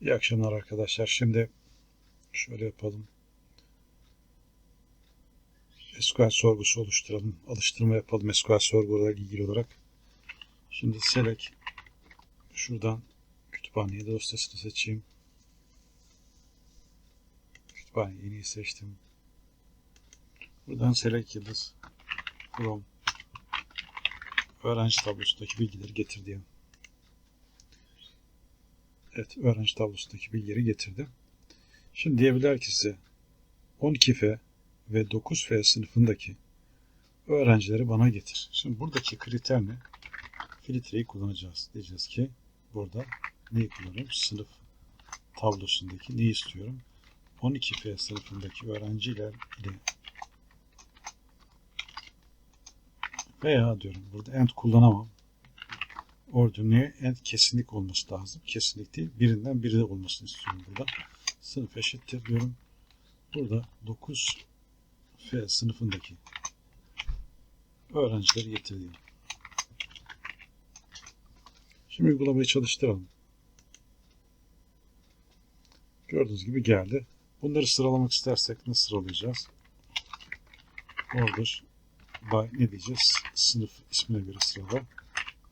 İyi akşamlar arkadaşlar. Şimdi şöyle yapalım. SQL sorgusu oluşturalım. Alıştırma yapalım SQL sorgularla ilgili olarak. Şimdi select şuradan kütüphaneyi dosyasını seçeyim. Kütüphane yeni seçtim. Buradan select yıldız from öğrenci tablosundaki bilgileri getir diyelim. Evet, öğrenci tablosundaki bilgileri getirdim. Şimdi diyebilirler ki size 12F ve 9F sınıfındaki öğrencileri bana getir. Şimdi buradaki kriter ne? Filtreyi kullanacağız. Diyeceğiz ki burada neyi kullanıyorum? Sınıf tablosundaki neyi istiyorum? 12F sınıfındaki öğrenciler ile veya diyorum burada end kullanamam. Ordinary and kesinlik olması lazım. Kesinlik değil. Birinden biri de olmasını istiyorum burada. Sınıf eşittir diyorum. Burada 9 F sınıfındaki öğrencileri getirdim. Şimdi uygulamayı çalıştıralım. Gördüğünüz gibi geldi. Bunları sıralamak istersek nasıl sıralayacağız? Order by ne diyeceğiz? Sınıf ismine göre sırala.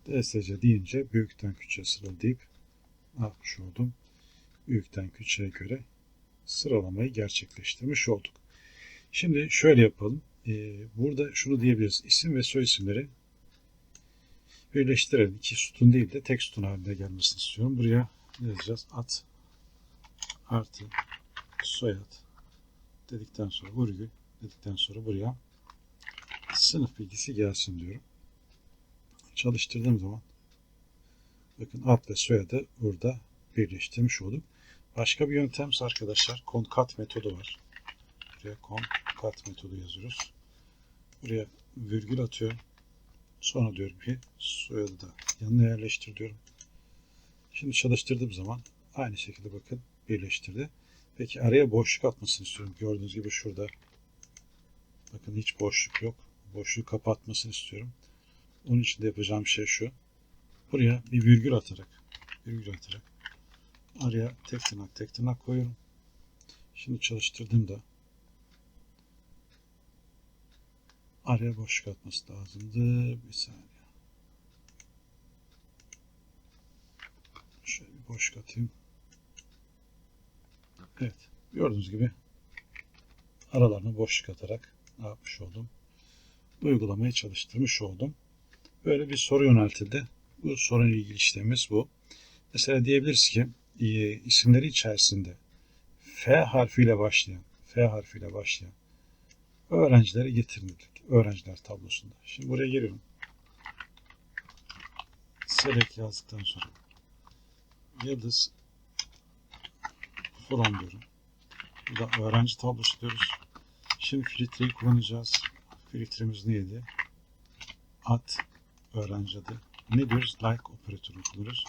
DSC deyince büyükten küçüğe sıra deyip ne yapmış oldum? Büyükten küçüğe göre sıralamayı gerçekleştirmiş olduk. Şimdi şöyle yapalım. Ee, burada şunu diyebiliriz. İsim ve soy isimleri birleştirelim. İki sütun değil de tek sütun halinde gelmesini istiyorum. Buraya yazacağız? At artı soyad dedikten sonra virgül dedikten sonra buraya sınıf bilgisi gelsin diyorum çalıştırdığım zaman bakın ad ve soyadı burada birleştirmiş olduk. Başka bir yöntem ise arkadaşlar concat metodu var. Buraya concat metodu yazıyoruz. Buraya virgül atıyorum. Sonra diyorum ki soyadı da yanına yerleştir diyorum. Şimdi çalıştırdığım zaman aynı şekilde bakın birleştirdi. Peki araya boşluk atmasını istiyorum. Gördüğünüz gibi şurada bakın hiç boşluk yok. Boşluğu kapatmasını istiyorum. Onun için de yapacağım şey şu. Buraya bir virgül atarak virgül atarak araya tek tırnak tek tırnak koyuyorum. Şimdi çalıştırdığımda araya boşluk atması lazımdı. Bir saniye. Şöyle bir boşluk atayım. Evet. Gördüğünüz gibi aralarına boşluk atarak ne yapmış oldum? Uygulamayı çalıştırmış oldum. Böyle bir soru yöneltildi. Bu soruyla ilgili işlemimiz bu. Mesela diyebiliriz ki e, isimleri içerisinde F harfiyle başlayan, F harfiyle başlayan öğrencileri getirin. Öğrenciler tablosunda. Şimdi buraya giriyorum. Select yazdıktan sonra yıldız from diyorum. Burada öğrenci tablosu diyoruz. Şimdi filtreyi kullanacağız. Filtremiz neydi? At öğrenci adı. Ne diyoruz? Like operatörünü kullanıyoruz.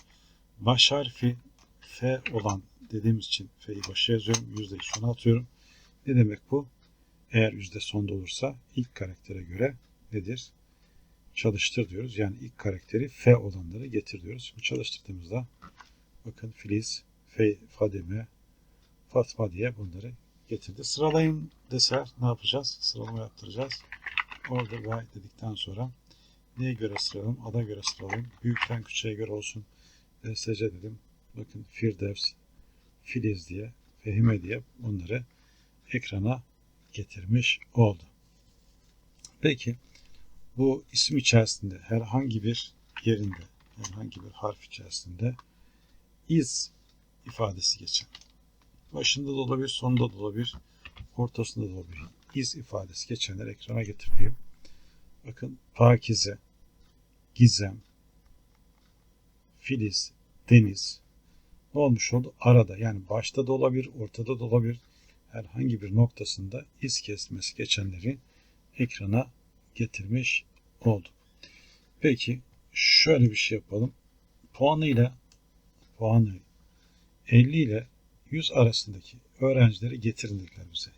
Baş harfi F olan dediğimiz için F'yi başa yazıyorum. Yüzdeyi sona atıyorum. Ne demek bu? Eğer yüzde sonda olursa ilk karaktere göre nedir? Çalıştır diyoruz. Yani ilk karakteri F olanları getir diyoruz. Şimdi çalıştırdığımızda bakın Filiz, F, Fadime, Fatma diye bunları getirdi. Sıralayın deser ne yapacağız? Sıralama yaptıracağız. Orada by dedikten sonra neye göre sıralayalım? Ada göre sıralayalım. Büyükten küçüğe göre olsun. DSC dedim. Bakın Firdevs, Filiz diye, Fehime diye bunları ekrana getirmiş oldu. Peki bu isim içerisinde herhangi bir yerinde, herhangi bir harf içerisinde iz ifadesi geçen. Başında da olabilir, sonunda da olabilir, ortasında da olabilir. İz ifadesi geçenler ekrana getirdiğim. Bakın Pakize, Gizem, Filiz, Deniz ne olmuş oldu? Arada yani başta da olabilir, ortada da olabilir. Herhangi bir noktasında iz kesmesi geçenleri ekrana getirmiş olduk. Peki şöyle bir şey yapalım. Puanıyla puanı 50 ile 100 arasındaki öğrencileri getirin dediler bize.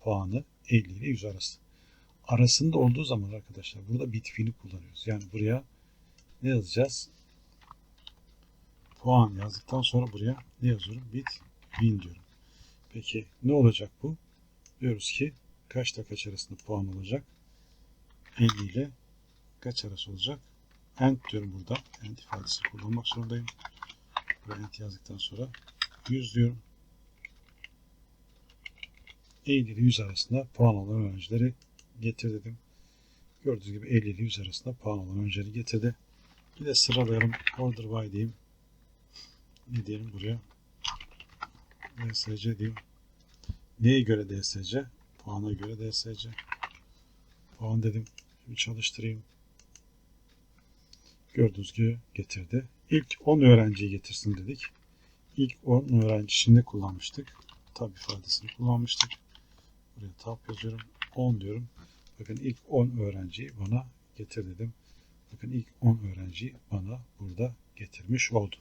Puanı 50 ile 100 arası. Arasında olduğu zaman arkadaşlar burada bitfiili kullanıyoruz. Yani buraya ne yazacağız? puan yazdıktan sonra buraya ne yazıyorum? Bit win diyorum. Peki ne olacak bu? Diyoruz ki kaçta kaç arasında puan olacak? 50 ile kaç arası olacak? End diyorum burada. End ifadesini kullanmak zorundayım. Buraya end yazdıktan sonra 100 diyorum. 50 ile 100 arasında puan alan öğrencileri getir dedim. Gördüğünüz gibi 50 ile 100 arasında puan alan öğrencileri getirdi. Bir de sıralayalım. Order by diyeyim. Ne diyelim buraya? DSC diyeyim. Neye göre DSC? Puana göre DSC. Puan dedim. Şimdi çalıştırayım. Gördüğünüz gibi getirdi. İlk 10 öğrenciyi getirsin dedik. İlk 10 öğrencisinde kullanmıştık. Tab ifadesini kullanmıştık. Buraya tab yazıyorum. 10 diyorum. Bakın ilk 10 öğrenciyi bana getir dedim. Bakın ilk 10 öğrenciyi bana burada getirmiş oldu.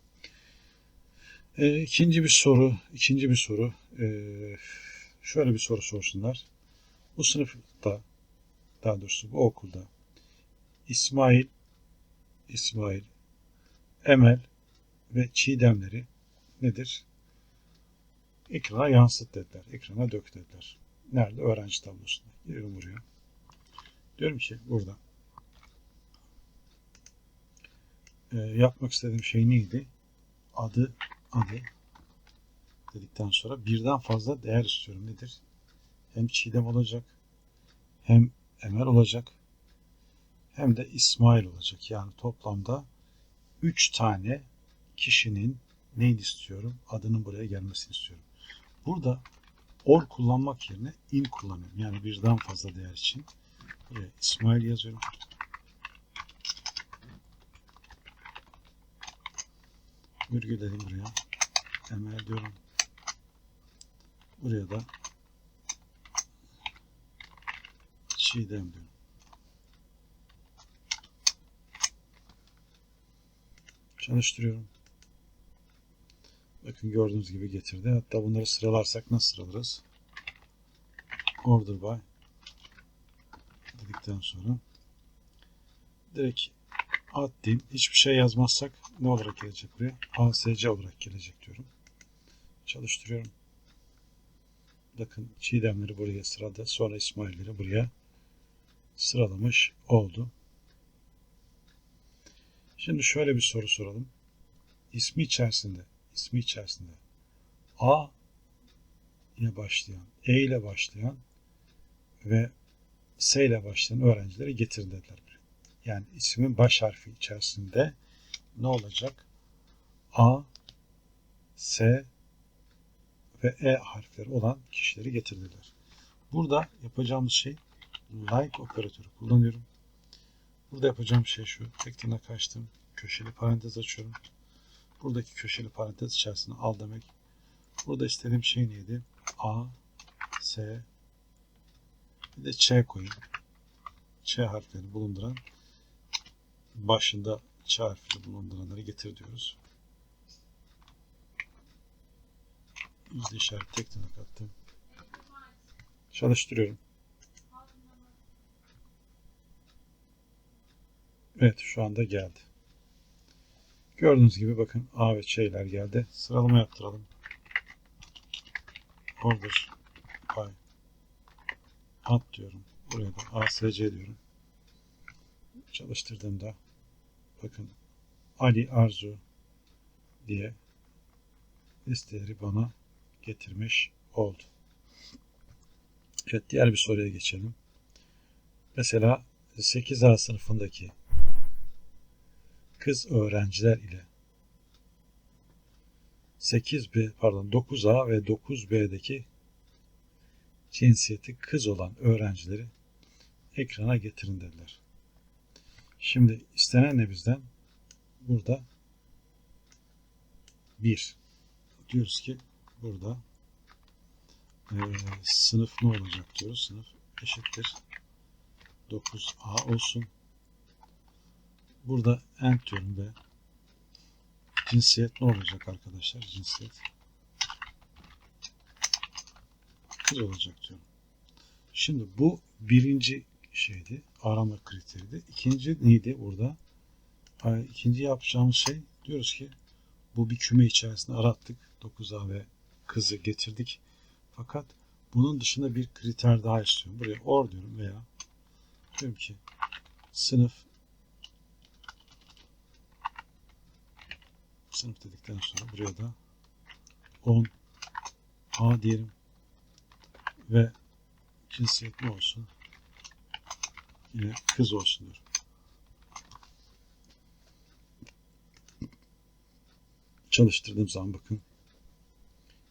Ee, ikinci bir soru, ikinci bir soru. Ee, şöyle bir soru sorsunlar. Bu sınıfta, daha doğrusu bu okulda İsmail, İsmail, Emel ve Çiğdemleri nedir? Ekrana yansıt dediler. Ekrana dök dediler. Nerede? Öğrenci tablosunda. Giriyorum buraya. Diyorum ki burada e, yapmak istediğim şey neydi? Adı, adı dedikten sonra birden fazla değer istiyorum. Nedir? Hem Çiğdem olacak, hem Emel olacak, hem de İsmail olacak. Yani toplamda 3 tane kişinin neyini istiyorum? Adının buraya gelmesini istiyorum. Burada or kullanmak yerine in kullanıyorum. Yani birden fazla değer için. Buraya İsmail yazıyorum. Virgüledim buraya. Emel diyorum. Buraya da Çiğdem diyorum. Çalıştırıyorum. Bakın gördüğünüz gibi getirdi. Hatta bunları sıralarsak nasıl sıralarız? Order by dedikten sonra direkt ad diyeyim. Hiçbir şey yazmazsak ne olarak gelecek buraya? ASC olarak gelecek diyorum. Çalıştırıyorum. Bakın Çiğdemleri buraya sırada. Sonra İsmail'leri buraya sıralamış oldu. Şimdi şöyle bir soru soralım. İsmi içerisinde, ismi içerisinde A ile başlayan, E ile başlayan ve S ile başlayan öğrencileri getirin dediler. Yani ismin baş harfi içerisinde ne olacak? A, S ve E harfleri olan kişileri getirdiler. Burada yapacağımız şey like operatörü kullanıyorum. Burada yapacağım şey şu. Tek tırnak açtım. Köşeli parantez açıyorum. Buradaki köşeli parantez içerisinde al demek. Burada istediğim şey neydi? A, S, bir de Ç koyayım. Ç harflerini bulunduran başında Ç harfini bulunduranları getir diyoruz. Yüzde işaret tek tırnak attım. Çalıştırıyorum. Evet şu anda geldi. Gördüğünüz gibi bakın A ve Ç'ler geldi. Sıralama yaptıralım. Order by at diyorum. Buraya da ASC diyorum. Çalıştırdığımda bakın Ali Arzu diye listeleri bana getirmiş oldu. Evet diğer bir soruya geçelim. Mesela 8A sınıfındaki kız öğrenciler ile 8B pardon 9A ve 9B'deki cinsiyeti kız olan öğrencileri ekrana getirin dediler. Şimdi istenen ne bizden? Burada 1. Diyoruz ki burada e, sınıf ne olacak diyoruz. Sınıf eşittir 9A olsun. Burada end diyorum ve cinsiyet ne olacak arkadaşlar? Cinsiyet kız olacak diyorum. Şimdi bu birinci şeydi. Arama kriteriydi. İkinci neydi burada? İkinci yapacağımız şey diyoruz ki bu bir küme içerisinde arattık. 9A ve kızı getirdik. Fakat bunun dışında bir kriter daha istiyorum. Buraya or diyorum veya diyorum ki sınıf sınıf dedikten sonra buraya da 10 A diyelim ve cinsiyet ne olsun? Kız olsun diyorum. Çalıştırdığım zaman bakın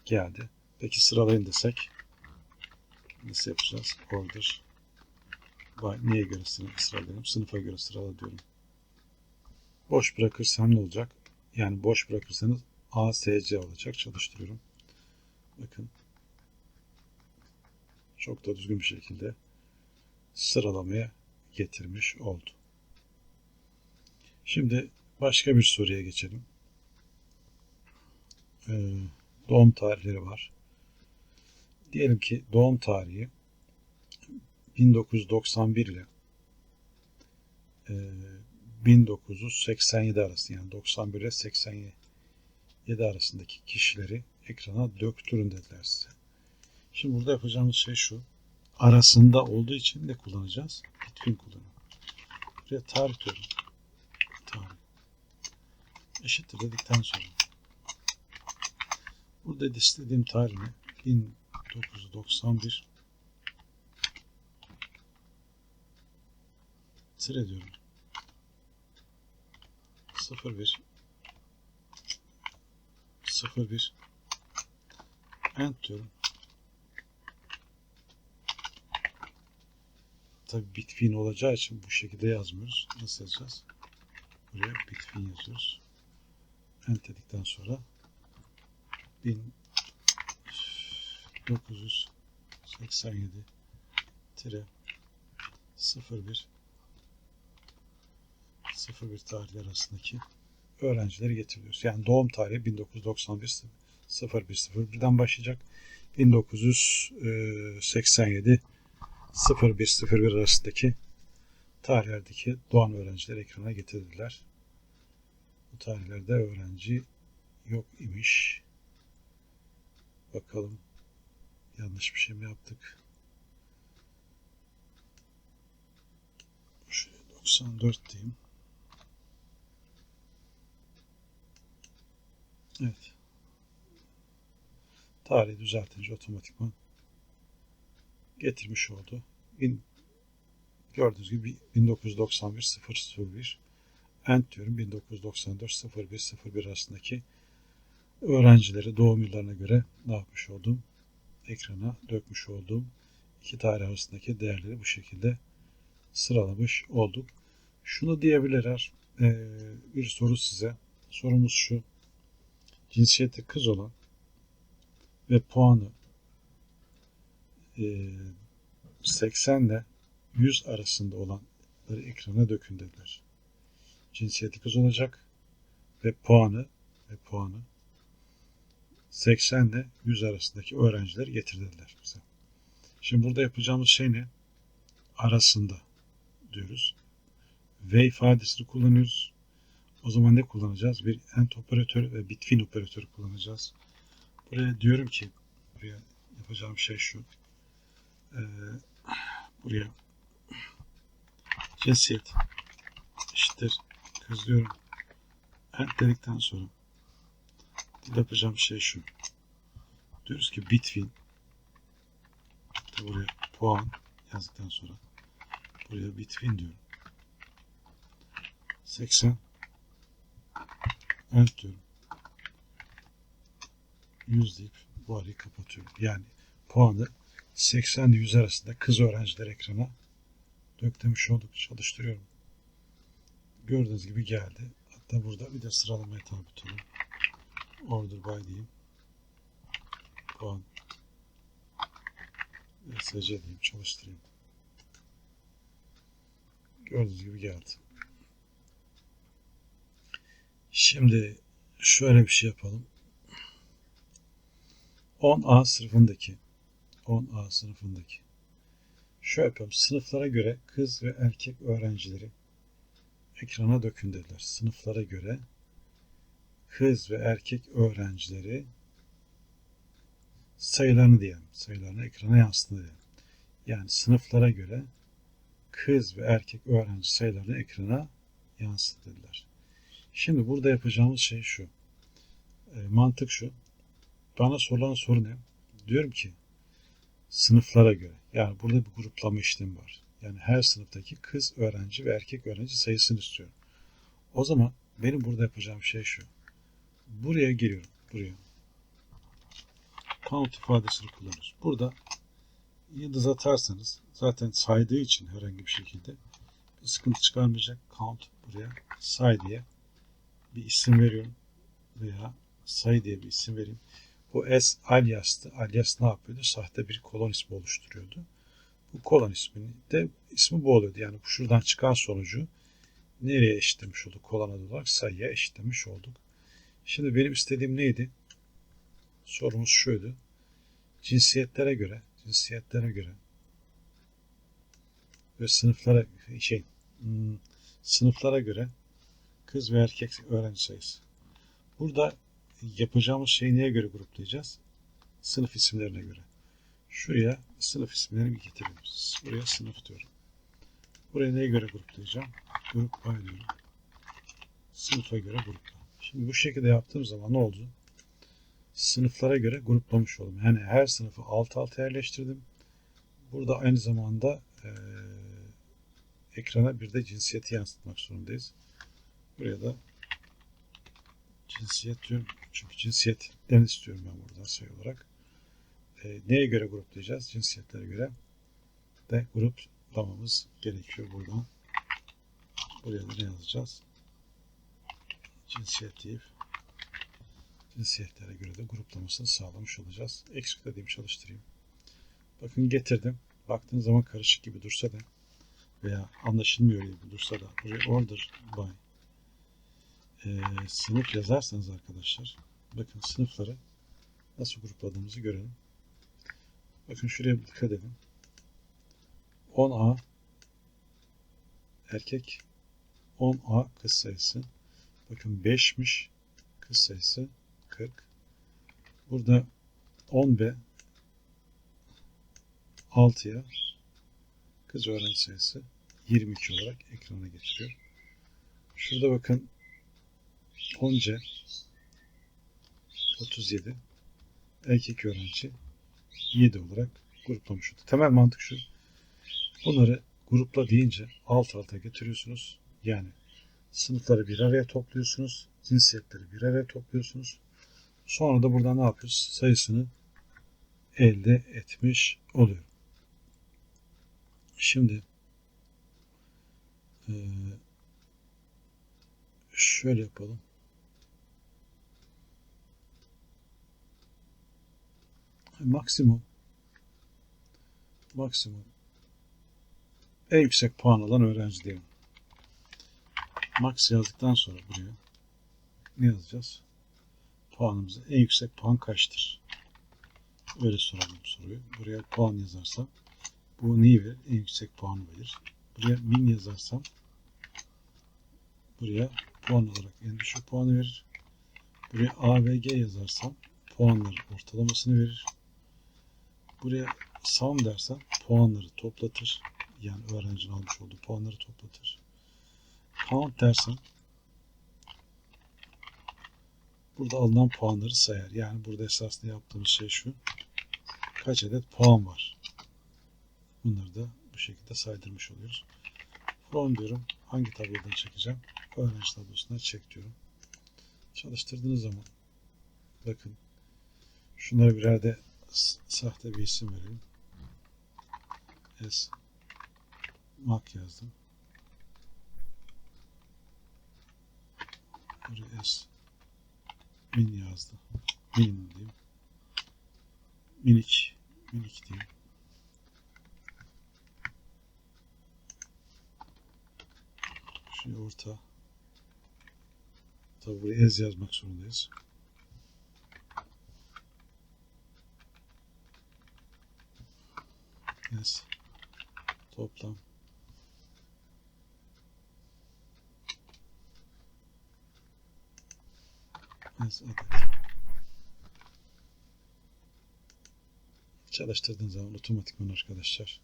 geldi. Peki sıralayın desek nasıl yapacağız? Order Vay, neye göre sıra- sıralayalım? Sınıfa göre sırala diyorum. Boş bırakırsam ne olacak? Yani boş bırakırsanız A, S, C olacak. Çalıştırıyorum. Bakın. Çok da düzgün bir şekilde sıralamaya getirmiş oldu. Şimdi başka bir soruya geçelim. Ee, doğum tarihleri var. Diyelim ki doğum tarihi 1991 ile e, 1987 arası yani 91 ile 87 arasındaki kişileri ekrana döktürün dediler size. Şimdi burada yapacağımız şey şu. Arasında olduğu için ne kullanacağız? Between kullanıyoruz. Buraya tarih diyorum. Tarih. Eşittir dedikten sonra. Burada istediğim tarih ne? 1991 tire diyorum. 01 01 end diyorum. Tabi bitfin olacağı için bu şekilde yazmıyoruz. Nasıl yazacağız? Buraya bitfin yazıyoruz. End dedikten sonra 1987 tire 01 01 tarihleri arasındaki öğrencileri getiriyoruz. Yani doğum tarihi 1991 0101'den başlayacak. 1987 0101 arasındaki tarihlerdeki doğan öğrencileri ekrana getirdiler. Bu tarihlerde öğrenci yok imiş. Bakalım yanlış bir şey mi yaptık? Şöyle 94 diyeyim. Evet. Tarihi düzeltince otomatikman getirmiş oldu. Bin, gördüğünüz gibi 1991 001 End diyorum 1994 01 01 arasındaki öğrencileri doğum yıllarına göre ne yapmış oldum? Ekrana dökmüş olduğum iki tarih arasındaki değerleri bu şekilde sıralamış olduk. Şunu diyebilirler. Ee, bir soru size. Sorumuz şu. Cinsiyeti kız olan ve puanı e, 80 ile 100 arasında olanları ekrana dökün dediler. Cinsiyeti kız olacak ve puanı ve puanı 80 ile 100 arasındaki öğrenciler getirdiler bize. Şimdi burada yapacağımız şey ne? Arasında diyoruz. Ve ifadesini kullanıyoruz. O zaman ne kullanacağız? Bir end operatörü ve between operatörü kullanacağız. Buraya diyorum ki buraya yapacağım şey şu. Ee, buraya cinsiyet eşittir kız diyorum. End dedikten sonra yapacağım şey şu. Diyoruz ki between buraya puan yazdıktan sonra buraya between diyorum. 80 end diyorum. 100 deyip bu arayı kapatıyorum. Yani puanı 80 ile 100 arasında kız öğrenciler ekrana döklemiş olduk. Çalıştırıyorum. Gördüğünüz gibi geldi. Hatta burada bir de sıralamaya tabi tutalım. Order by diyeyim. Puan. SC diyeyim. Çalıştırayım. Gördüğünüz gibi geldi. Şimdi şöyle bir şey yapalım. 10A sınıfındaki 10A sınıfındaki şöyle yapalım. Sınıflara göre kız ve erkek öğrencileri ekrana dökün dediler. Sınıflara göre kız ve erkek öğrencileri sayılarını diyelim. Sayılarını ekrana yansıtın diyelim. Yani sınıflara göre kız ve erkek öğrenci sayılarını ekrana yansıtırlar. Şimdi burada yapacağımız şey şu. E, mantık şu. Bana sorulan soru ne? Diyorum ki sınıflara göre. Yani burada bir gruplama işlemi var. Yani her sınıftaki kız öğrenci ve erkek öğrenci sayısını istiyorum. O zaman benim burada yapacağım şey şu. Buraya giriyorum. Buraya. Count ifadesini kullanıyoruz. Burada yıldız atarsanız zaten saydığı için herhangi bir şekilde bir sıkıntı çıkarmayacak. Count buraya say diye bir isim veriyorum veya say diye bir isim vereyim. Bu S alias'tı. Alias ne yapıyordu? Sahte bir kolon ismi oluşturuyordu. Bu kolon ismini de ismi bu oluyordu. Yani şuradan çıkan sonucu nereye eşitlemiş olduk? Kolon adı olarak sayıya eşitlemiş olduk. Şimdi benim istediğim neydi? Sorumuz şuydu. Cinsiyetlere göre, cinsiyetlere göre ve sınıflara şey hmm, sınıflara göre kız ve erkek öğrenci sayısı. Burada yapacağımız şeyi neye göre gruplayacağız? Sınıf isimlerine göre. Şuraya sınıf isimlerini getirelim. Buraya sınıf diyorum. Buraya neye göre gruplayacağım? Grup by diyorum. Sınıfa göre grupla. Şimdi bu şekilde yaptığım zaman ne oldu? Sınıflara göre gruplamış oldum. Yani her sınıfı alt alta yerleştirdim. Burada aynı zamanda e, ekrana bir de cinsiyeti yansıtmak zorundayız. Buraya da cinsiyet diyorum. Çünkü cinsiyetten istiyorum ben buradan sayı olarak. E, neye göre gruplayacağız? Cinsiyetlere göre de gruplamamız gerekiyor buradan. Buraya da ne yazacağız? Cinsiyet deyip cinsiyetlere göre de gruplamasını sağlamış olacağız. Eksik dediğim çalıştırayım. Bakın getirdim. Baktığınız zaman karışık gibi dursa da veya anlaşılmıyor gibi dursa da buraya order by e, sınıf yazarsanız arkadaşlar bakın sınıfları nasıl grupladığımızı görelim. Bakın şuraya dikkat edin. 10A erkek 10A kız sayısı. Bakın 5'miş kız sayısı 40. Burada 10B 6'ya kız öğrenci sayısı 22 olarak ekrana getiriyor. Şurada bakın 10C 37 erkek öğrenci 7 olarak gruplamış oldu. Temel mantık şu. Bunları grupla deyince alt alta getiriyorsunuz. Yani sınıfları bir araya topluyorsunuz. Cinsiyetleri bir araya topluyorsunuz. Sonra da burada ne yapıyoruz? Sayısını elde etmiş oluyor. Şimdi şöyle yapalım. Maksimum maksimum en yüksek puan alan öğrenci diyelim. Max yazdıktan sonra buraya ne yazacağız? Puanımızı en yüksek puan kaçtır? Öyle soralım soruyu. Buraya puan yazarsam bu neyi verir? En yüksek puanı verir. Buraya min yazarsam buraya puan olarak en düşük puanı verir. Buraya A ve G yazarsam puanları ortalamasını verir. Buraya sum dersen puanları toplatır. Yani öğrencinin almış olduğu puanları toplatır. Count dersen burada alınan puanları sayar. Yani burada esasında yaptığımız şey şu. Kaç adet puan var? Bunları da bu şekilde saydırmış oluyoruz. From diyorum. Hangi tablodan çekeceğim? Öğrenci tablosuna çek diyorum. Çalıştırdığınız zaman bakın şunlara birer de sahte bir isim verelim. S mak yazdım. Buraya S min yazdım. Minimum diyeyim. Minik minik diyeyim. Şimdi orta. Tabi buraya ez yazmak zorundayız. Ez. Toplam. as adet. Çalıştırdığın zaman otomatikman arkadaşlar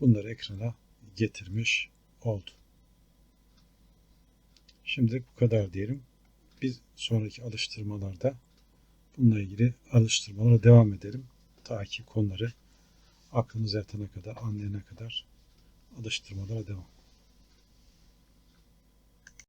bunları ekrana getirmiş oldu. Şimdi bu kadar diyelim. Bir sonraki alıştırmalarda bununla ilgili alıştırmalara devam edelim. Ta ki konuları aklınıza yatana kadar, anlayana kadar alıştırmalara devam.